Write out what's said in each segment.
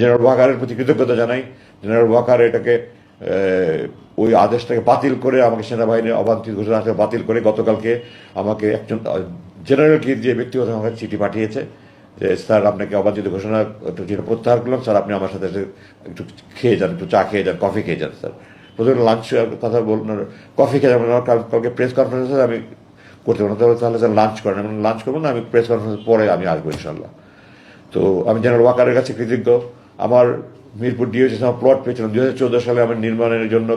General ওয়াকারের প্রতি কৃতজ্ঞতা জানাই। জেনারেল ওয়াকার এটাকে ওই আদেশটাকে বাতিল করে আমাকে সেনাবাহিনীর অবান্তিত ঘোষণা বাতিল করে গতকালকে আমাকে একজন জেনারেলকে যে ব্যক্তিগত আমাকে চিঠি পাঠিয়েছে যে, স্যার, আপনাকে অবাঞ্ছিত ঘোষণা যেটা প্রত্যাহার করলাম, স্যার, আপনি আমার সাথে একটু খেয়ে যান, একটু চা খেয়ে যান, কফি খেয়ে যান, স্যার। প্রথমে লাঞ্চ কথা বলুন কফি খেয়ে যাবেন কালকে প্রেস কনফারেন্সে আমি করতে পারব না। তাহলে তাহলে স্যার লাঞ্চ করেন। আমি লাঞ্চ করব না, আমি প্রেস কনফারেন্স পরে আমি আসব ইনশাল্লাহ তো আমি জেনারেল ওয়াকারের কাছে কৃতজ্ঞ। আমার মিরপুর ডিওসি আমার প্লট পেয়েছিলাম। দুই হাজার সালে আমার নির্মাণের জন্য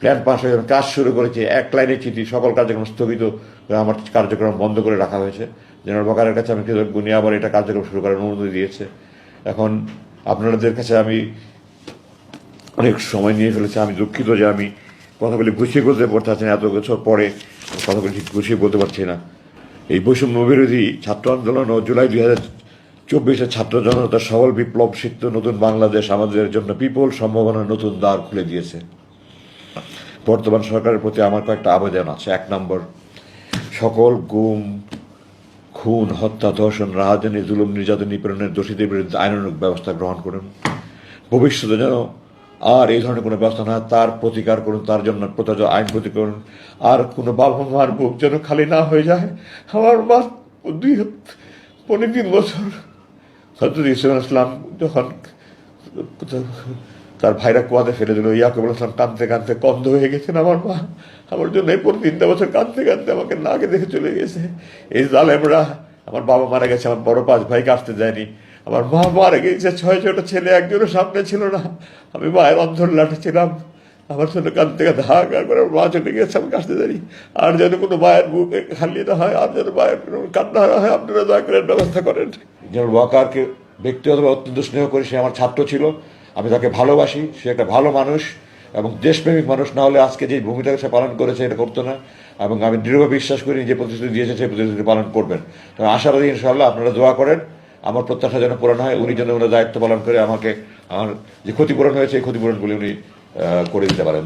প্ল্যান পাস হয়ে কাজ শুরু করেছি, এক লাইনে চিঠি, সকল কার্যক্রম স্থগিত আমার কার্যক্রম বন্ধ করে রাখা হয়েছে। জেনারেল বকারের কাছে আমি কৃতজ্ঞ। আবার এটা কার্যক্রম শুরু করার অনুমতি দিয়েছে। এখন আপনাদের কাছে আমি অনেক সময় নিয়ে ফেলেছে। আমি দুঃখিত যে আমি কথাগুলি গুছিয়ে বলতে পারছি না। এত বছর পরে কথাগুলি ঠিক গুছিয়ে বলতে পারছি না। এই বৈষম্য বিরোধী ছাত্র আন্দোলন ও জুলাই দুই হাজার চব্বিশে ছাত্র জনতা সবল বিপ্লব সিদ্ধ নতুন বাংলাদেশ আমাদের জন্য বিপুল সম্ভাবনা নতুন দ্বার খুলে দিয়েছে। বর্তমান সরকারের প্রতি আমার কয়েকটা আবেদন আছে। এক নম্বর, সকল গুম, খুন, হত্যা, ধর্ষণ, রাহাজানি, জুলুম, নির্যাতন, নিপীড়নের দোষীদের বিরুদ্ধে আইনানুগ ব্যবস্থা গ্রহণ করুন। ভবিষ্যতে যেন আর এই ধরনের কোনো ব্যবস্থা না তার প্রতিকার করুন, তার জন্য প্রতাজ আইন প্রতি করুন। আর কোনো বাবা মার বুক যেন খালি না হয়ে যায়। আমার মা দুই পনেরো তিন বছর হজরত ইসলাম ইসলাম যখন তার ভাইরা কুয়াতে ফেলে দিল, ইয়াকুব ইসলাম কাঁদতে কাঁদতে কন্ধ হয়ে গেছেন আমার মা। আমার জন্য এরপর তিনটা বছর কাঁদতে কাঁদতে আমাকে নাকে দেখে চলে গেছে। এই জালেমরা, আমার বাবা মারা গেছে, আমার বড় পাঁচ ভাইকে আসতে দেয়নি। আমার মা মারা গেছে, ছয় ছয়টা ছেলে, একজনের সামনে ছিল না। আমি মায়ের অন্ধর লাঠে ছিলাম। আমার জন্য কাঁদতে কাঁদতে হাহাকার করে মা চলে গেছে, আমাকে আসতে দেয়নি। আর যেন কোনো মায়ের বুকে খালি না হয়, আর যেন মায়ের কোনো কান্না হয়, আপনারা দয়া করে ব্যবস্থা করেন। যেন ওয়াকারকে ব্যক্তিগতভাবে অত্যন্ত স্নেহ করি, সে আমার ছাত্র ছিল। আমি তাকে ভালোবাসি, সে একটা ভালো মানুষ এবং দেশপ্রেমিক মানুষ, না হলে আজকে যে ভূমিকাকে সে পালন করেছে এটা করতো না। এবং আমি দৃঢ়ভাবে বিশ্বাস করি যে প্রতিশ্রুতি দিয়েছে, সেই প্রতিশ্রুতি পালন করবেন। তো আশাবাদী ইনশাল্লাহ আপনারা দোয়া করেন, আমার প্রত্যাশা যেন পূরণ হয়, উনি যেন ওনার দায়িত্ব পালন করে আমাকে, আমার যে ক্ষতিপূরণ হয়েছে, এই ক্ষতিপূরণগুলি উনি করে দিতে পারেন।